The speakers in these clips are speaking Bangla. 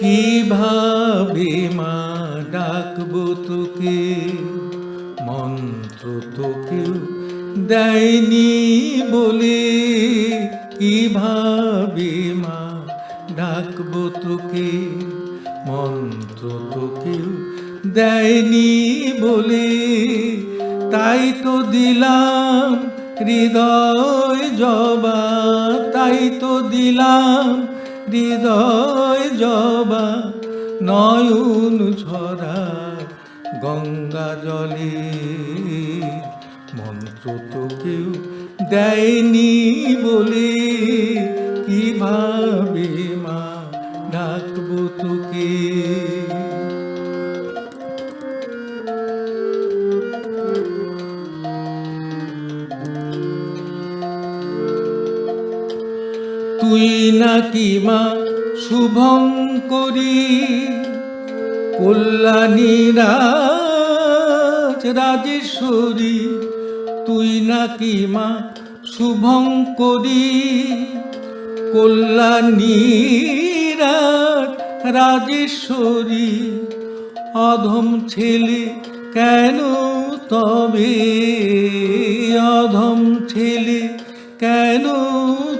কীভাবে মা ডাকবো তোকে? মন্ত্র তো কেউ দেয়নি বলে। কীভাবে মা ডাকবো তোকে? মন্ত্র তো কেউ দেয়নি বলে। তাই তো দিলাম হৃদয় জবা, তাই তো দিলাম হৃদয় জবা নয়ন ছড়া গঙ্গা জলে। মন্ত্র তো কেউ দেয়নি বলে। তুই নাকি মা শুভঙ্করী কল্যাণী রাজ, রাজেশ্বরী, তুই নাকি মা শুভঙ্করী কল্যাণী রাজ, রাজেশ্বরী, অধম ছেলে কেন তবে? অধম ছেলে কেন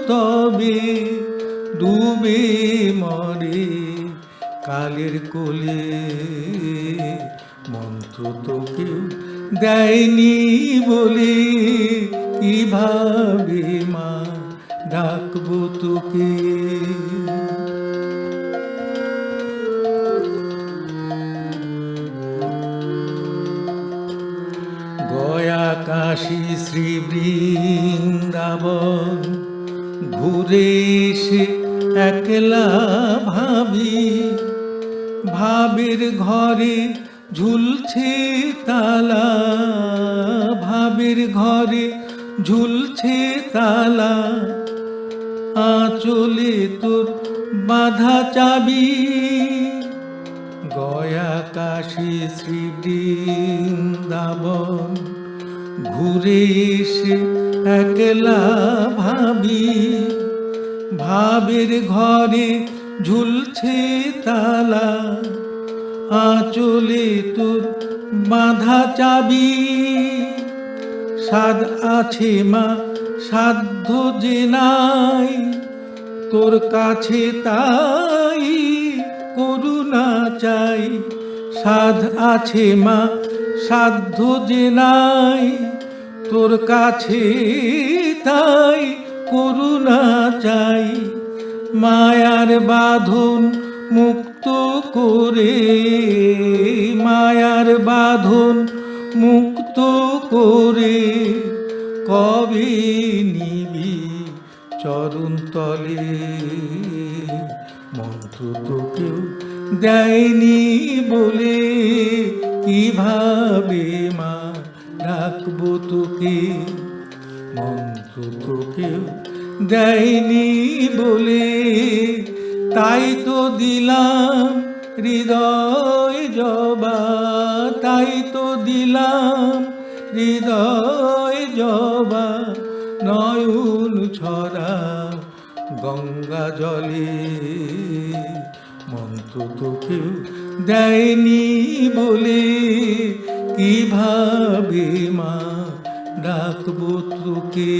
তবে ডুবে মরে কালের কোলে? মন্ত্র তো কেউ দেয়নি বলে কীভাবে মা ডাকবো তোকে? কাশী শ্রী বৃন্দাবন ঘুরে এসে একলা ভাবি, ভাবের ঘরে ঝুলছে তালা, ভাবের ঘরে ঝুলছে তালা, আঁচলে তোর বাধা চাবি। গয়া কাশী শ্রী বৃন্দাবন ঘুরে এসে একলা ভাবি, ভাবের ঘরে ঝুলছে তালা, আঁচলে তোর বাঁধা চাবি। সাদ আছে মা, সাধ্য যে নাই, তোর কাছে তাই করুণা চাই। সাধ আছে মা সাধ্য যে নাই, তোর কাছে তাই করুণা চাই। মায়ার বাঁধন মুক্ত করে, মায়ার বাঁধন মুক্ত করে, কবে নিবি চরণ তলে? মন্ত্র তো কেউ দেয়নি বলে কীভাবে মা ডাকবো তোকে? মন্ত্র তো কেউ দেয়নি বলে, তাই তো দিলাম হৃদয় জবা, তাই তো দিলাম হৃদয় জবা, নয়ন ছড়া গঙ্গা জলে। মন্ত্র তো কেউ দেয়নি বলে কীভাবে মা ডাকবো তোকে?